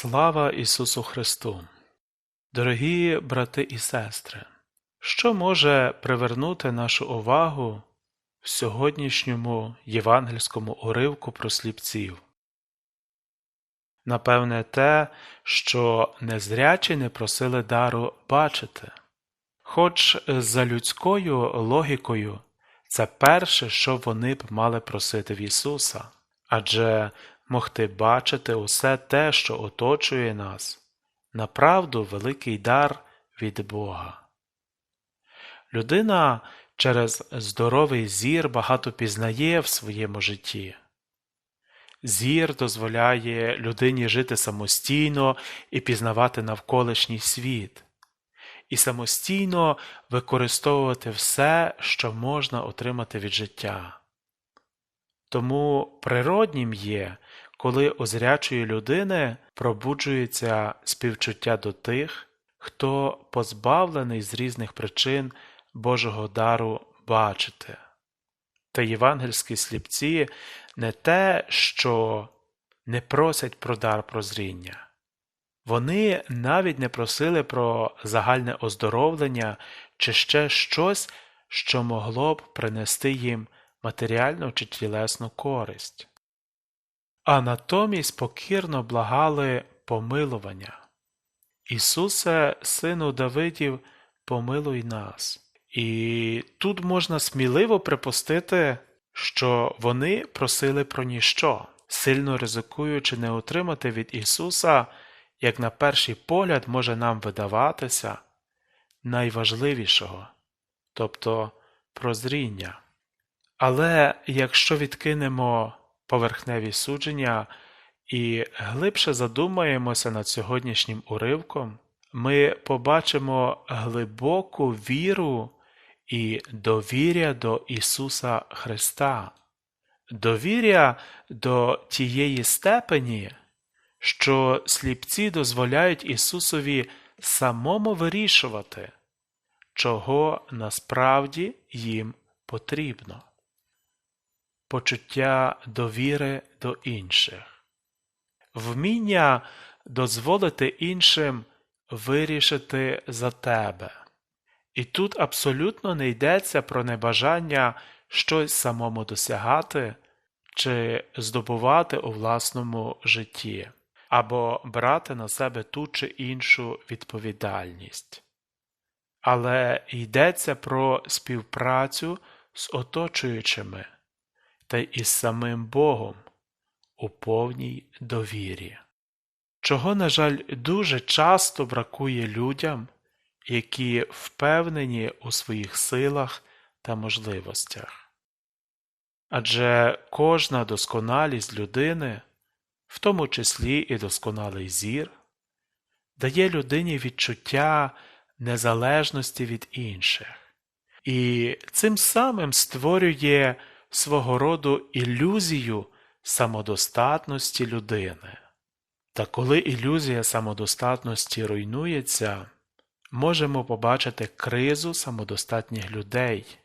Слава Ісусу Христу! Дорогі брати і сестри! Що може привернути нашу увагу в сьогоднішньому євангельському уривку про сліпців? Напевне, те, що незрячі не просили дару бачити. Хоч за людською логікою це перше, що вони б мали просити в Ісуса, адже могти бачити усе те, що оточує нас, направду великий дар від Бога. Людина через здоровий зір багато пізнає в своєму житті. Зір дозволяє людині жити самостійно і пізнавати навколишній світ, і самостійно використовувати все, що можна отримати від життя. Тому природнім є, коли у зрячої людини пробуджується співчуття до тих, хто позбавлений з різних причин Божого дару бачити. Та євангельські сліпці не те, що не просять про дар прозріння. Вони навіть не просили про загальне оздоровлення чи ще щось, що могло б принести їм матеріальну чи тілесну користь, а натомість покірно благали помилування. Ісусе, Сину Давидів, помилуй нас. І тут можна сміливо припустити, що вони просили про ніщо, сильно ризикуючи не отримати від Ісуса, як на перший погляд може нам видаватися, найважливішого, тобто прозріння. Але якщо відкинемо поверхневі судження. І глибше задумаємося над сьогоднішнім уривком, ми побачимо глибоку віру і довір'я до Ісуса Христа, довір'я до тієї степені, що сліпці дозволяють Ісусові самому вирішувати, чого насправді їм потрібно почуття довіри до інших, вміння дозволити іншим вирішити за тебе. І тут абсолютно не йдеться про небажання щось самому досягати чи здобувати у власному житті, або брати на себе ту чи іншу відповідальність. Але йдеться про співпрацю з оточуючими та із самим Богом у повній довірі, чого, на жаль, дуже часто бракує людям, які впевнені у своїх силах та можливостях. Адже кожна досконалість людини, в тому числі і досконалий зір, дає людині відчуття незалежності від інших, і цим самим створює свого роду ілюзію самодостатності людини. Та коли ілюзія самодостатності руйнується, можемо побачити кризу самодостатніх людей,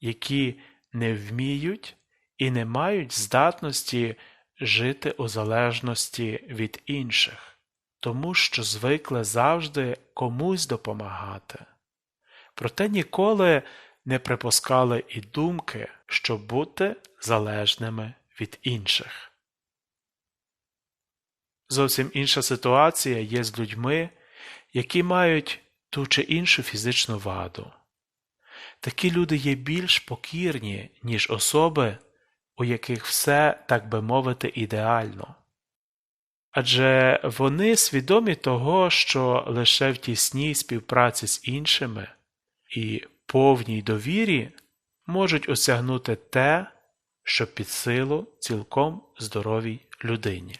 які не вміють і не мають здатності жити у залежності від інших, тому що звикли завжди комусь допомагати. Проте ніколи не припускали і думки, щоб бути залежними від інших. Зовсім інша ситуація є з людьми, які мають ту чи іншу фізичну ваду. Такі люди є більш покірні, ніж особи, у яких все, так би мовити, ідеально. Адже вони свідомі того, що лише в тісній співпраці з іншими і повній довірі можуть осягнути те, що під силу цілком здоровій людині.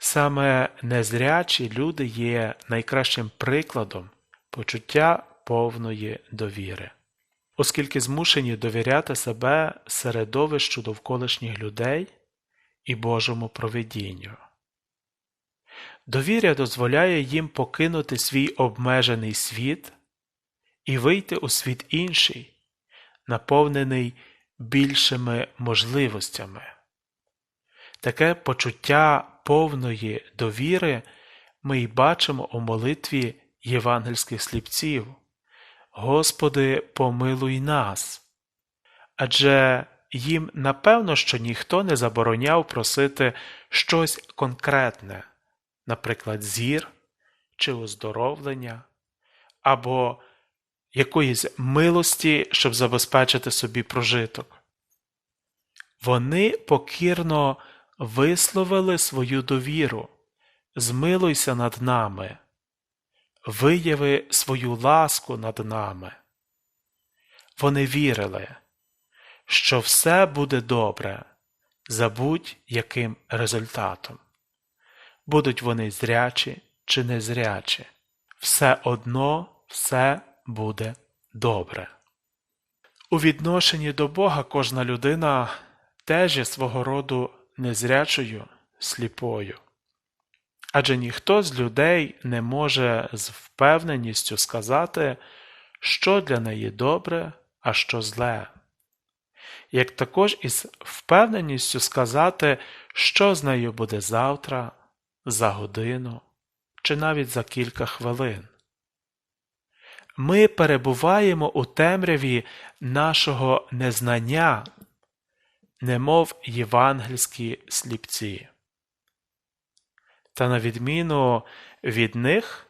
Саме незрячі люди є найкращим прикладом почуття повної довіри, оскільки змушені довіряти себе середовищу довколишніх людей і Божому провидінню. Довіря дозволяє їм покинути свій обмежений світ і вийти у світ інший, наповнений більшими можливостями. Таке почуття повної довіри ми й бачимо у молитві євангельських сліпців Господи, помилуй нас. Адже їм напевно, що ніхто не забороняв просити щось конкретне, наприклад, зір чи оздоровлення, або якоїсь милості, щоб забезпечити собі прожиток. Вони покірно висловили свою довіру, змилуйся над нами, вияви свою ласку над нами. Вони вірили, що все буде добре за будь-яким результатом. Будуть вони зрячі чи незрячі, все одно все буде добре. У відношенні до Бога кожна людина теж є свого роду незрячою, сліпою. Адже ніхто з людей не може з впевненістю сказати, що для неї добре, а що зле, як також із впевненістю сказати, що з нею буде завтра, за годину чи навіть за кілька хвилин. Ми перебуваємо у темряві нашого незнання, немов євангельські сліпці. Та на відміну від них,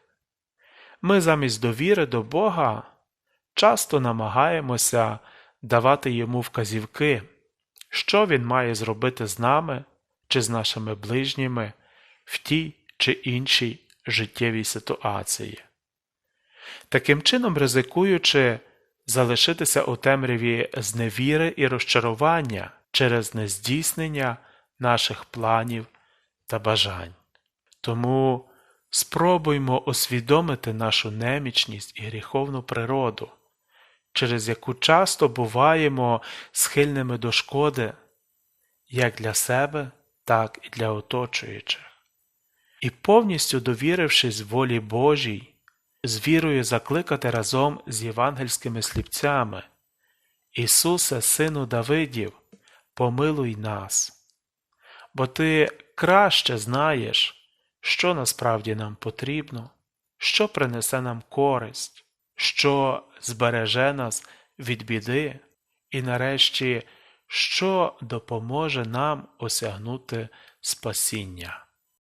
ми замість довіри до Бога часто намагаємося давати йому вказівки, що він має зробити з нами чи з нашими ближніми в тій чи іншій життєвій ситуації. Таким чином, ризикуючи залишитися у темряві зневіри і розчарування через нездійснення наших планів та бажань. Тому спробуймо усвідомити нашу немічність і гріховну природу, через яку часто буваємо схильними до шкоди як для себе, так і для оточуючих. І повністю довірившись волі Божій, з вірою закликати разом з євангельськими сліпцями Ісусе, Сину Давидів, помилуй нас, бо Ти краще знаєш, що насправді нам потрібно, що принесе нам користь, що збереже нас від біди, і нарешті, що допоможе нам осягнути спасіння.